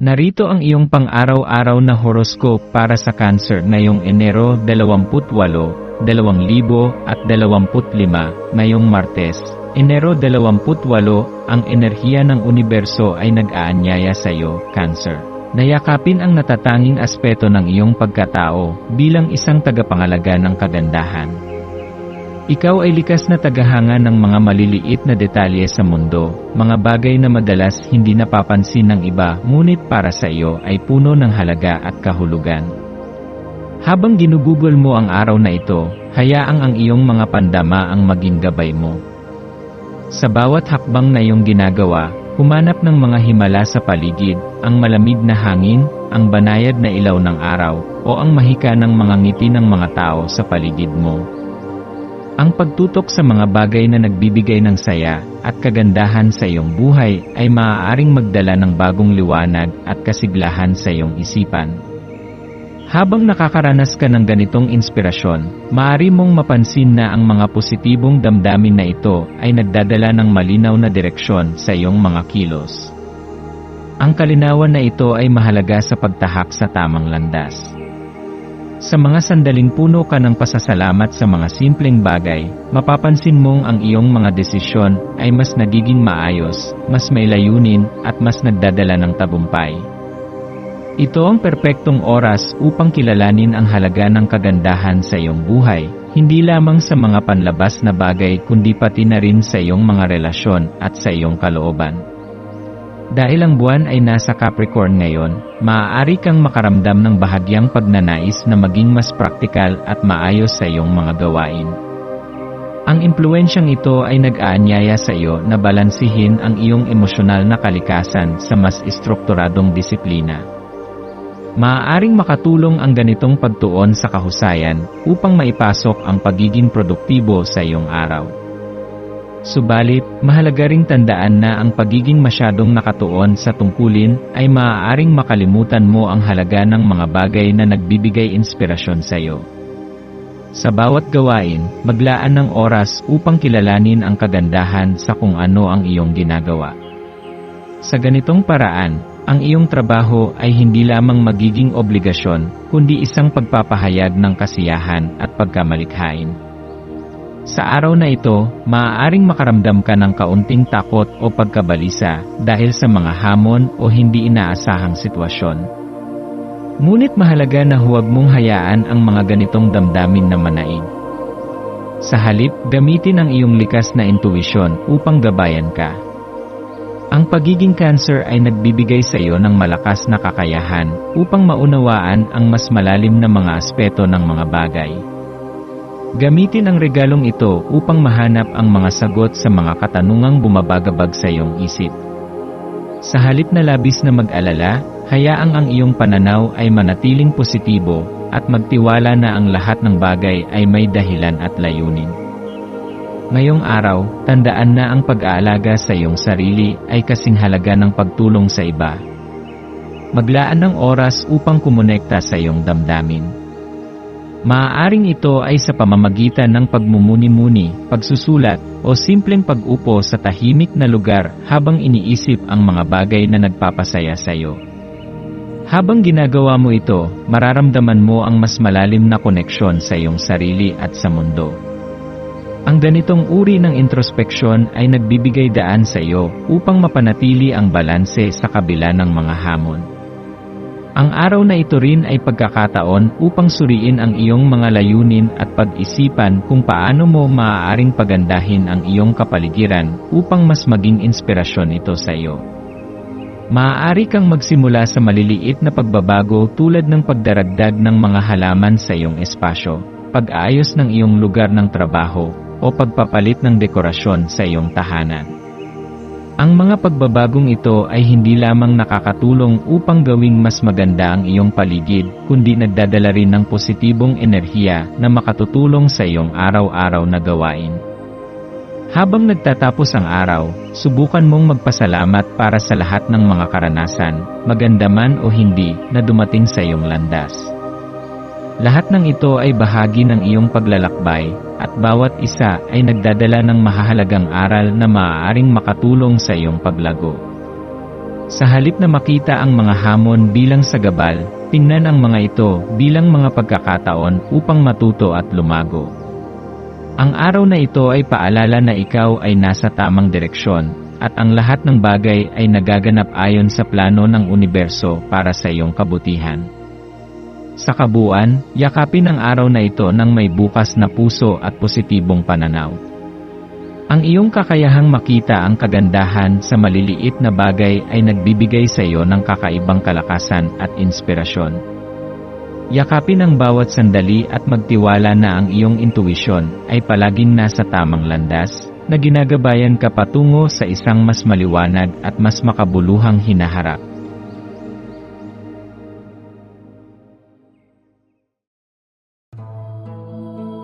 Narito ang iyong pang-araw-araw na horoscope para sa Cancer ngayong Enero 28, 2025, ngayong Martes. Enero 28, ang enerhiya ng universo ay nag-aanyaya sa iyo, Cancer. Nayakapin ang natatanging aspeto ng iyong pagkatao bilang isang tagapangalaga ng kagandahan. Ikaw ay likas na tagahanga ng mga maliliit na detalye sa mundo, mga bagay na madalas hindi napapansin ng iba ngunit para sa iyo ay puno ng halaga at kahulugan. Habang ginugugol mo ang araw na ito, hayaang ang iyong mga pandama ang maging gabay mo. Sa bawat hakbang na iyong ginagawa, humanap ng mga himala sa paligid, ang malamig na hangin, ang banayad na ilaw ng araw, o ang mahika ng mga ngiti ng mga tao sa paligid mo. Ang pagtutok sa mga bagay na nagbibigay ng saya at kagandahan sa iyong buhay ay maaaring magdala ng bagong liwanag at kasiglahan sa iyong isipan. Habang nakakaranas ka ng ganitong inspirasyon, maaari mong mapansin na ang mga positibong damdamin na ito ay nagdadala ng malinaw na direksyon sa iyong mga kilos. Ang kalinawan na ito ay mahalaga sa pagtahak sa tamang landas. Sa mga sandaling puno ka ng pasasalamat sa mga simpleng bagay, mapapansin mong ang iyong mga desisyon ay mas nagiging maayos, mas may layunin, at mas nagdadala ng tabumpay. Ito ang perpektong oras upang kilalanin ang halaga ng kagandahan sa iyong buhay, hindi lamang sa mga panlabas na bagay kundi pati na rin sa iyong mga relasyon at sa iyong kalooban. Dahil ang buwan ay nasa Capricorn ngayon, maaari kang makaramdam ng bahagyang pagnanais na maging mas praktikal at maayos sa iyong mga gawain. Ang impluensyang ito ay nag-aanyaya sa iyo na balansihin ang iyong emosyonal na kalikasan sa mas estrukturadong disiplina. Maaaring makatulong ang ganitong pagtuon sa kahusayan upang maipasok ang pagiging produktibo sa iyong araw. Subalit, mahalaga ring tandaan na ang pagiging masyadong nakatuon sa tungkulin ay maaaring makalimutan mo ang halaga ng mga bagay na nagbibigay inspirasyon sa iyo. Sa bawat gawain, maglaan ng oras upang kilalanin ang kagandahan sa kung ano ang iyong ginagawa. Sa ganitong paraan, ang iyong trabaho ay hindi lamang magiging obligasyon, kundi isang pagpapahayag ng kasiyahan at pagkamalikhain. Sa araw na ito, maaaring makaramdam ka ng kaunting takot o pagkabalisa dahil sa mga hamon o hindi inaasahang sitwasyon. Ngunit mahalaga na huwag mong hayaan ang mga ganitong damdamin na manaig. Sa halip, gamitin ang iyong likas na intuwisyon upang gabayan ka. Ang pagiging cancer ay nagbibigay sa iyo ng malakas na kakayahan upang maunawaan ang mas malalim na mga aspeto ng mga bagay. Gamitin ang regalong ito upang mahanap ang mga sagot sa mga katanungang bumabagabag sa iyong isip. Sa halip na labis na mag-alala, hayaang ang iyong pananaw ay manatiling positibo at magtiwala na ang lahat ng bagay ay may dahilan at layunin. Ngayong araw, tandaan na ang pag-aalaga sa iyong sarili ay kasing halaga ng pagtulong sa iba. Maglaan ng oras upang kumonekta sa iyong damdamin. Maaaring ito ay sa pamamagitan ng pagmumuni-muni, pagsusulat, o simpleng pag-upo sa tahimik na lugar habang iniisip ang mga bagay na nagpapasaya sa iyo. Habang ginagawa mo ito, mararamdaman mo ang mas malalim na koneksyon sa iyong sarili at sa mundo. Ang ganitong uri ng introspeksyon ay nagbibigay daan sa iyo upang mapanatili ang balanse sa kabila ng mga hamon. Ang araw na ito rin ay pagkakataon upang suriin ang iyong mga layunin at pag-isipan kung paano mo maaaring pagandahin ang iyong kapaligiran upang mas maging inspirasyon ito sa iyo. Maaari kang magsimula sa maliliit na pagbabago tulad ng pagdaragdag ng mga halaman sa iyong espasyo, pag-aayos ng iyong lugar ng trabaho, o pagpapalit ng dekorasyon sa iyong tahanan. Ang mga pagbabagong ito ay hindi lamang nakakatulong upang gawing mas maganda ang iyong paligid, kundi nagdadala rin ng positibong enerhiya na makatutulong sa iyong araw-araw na gawain. Habang nagtatapos ang araw, subukan mong magpasalamat para sa lahat ng mga karanasan, maganda man o hindi, na dumating sa iyong landas. Lahat ng ito ay bahagi ng iyong paglalakbay, at bawat isa ay nagdadala ng mahahalagang aral na maaaring makatulong sa iyong paglago. Sa halip na makita ang mga hamon bilang sagabal, tingnan ang mga ito bilang mga pagkakataon upang matuto at lumago. Ang araw na ito ay paalala na ikaw ay nasa tamang direksyon, at ang lahat ng bagay ay nagaganap ayon sa plano ng universo para sa iyong kabutihan. Sa kabuuan, yakapin ang araw na ito ng may bukas na puso at positibong pananaw. Ang iyong kakayahang makita ang kagandahan sa maliliit na bagay ay nagbibigay sa iyo ng kakaibang kalakasan at inspirasyon. Yakapin ang bawat sandali at magtiwala na ang iyong intuwisyon ay palaging nasa tamang landas, na ginagabayan ka patungo sa isang mas maliwanag at mas makabuluhang hinaharap.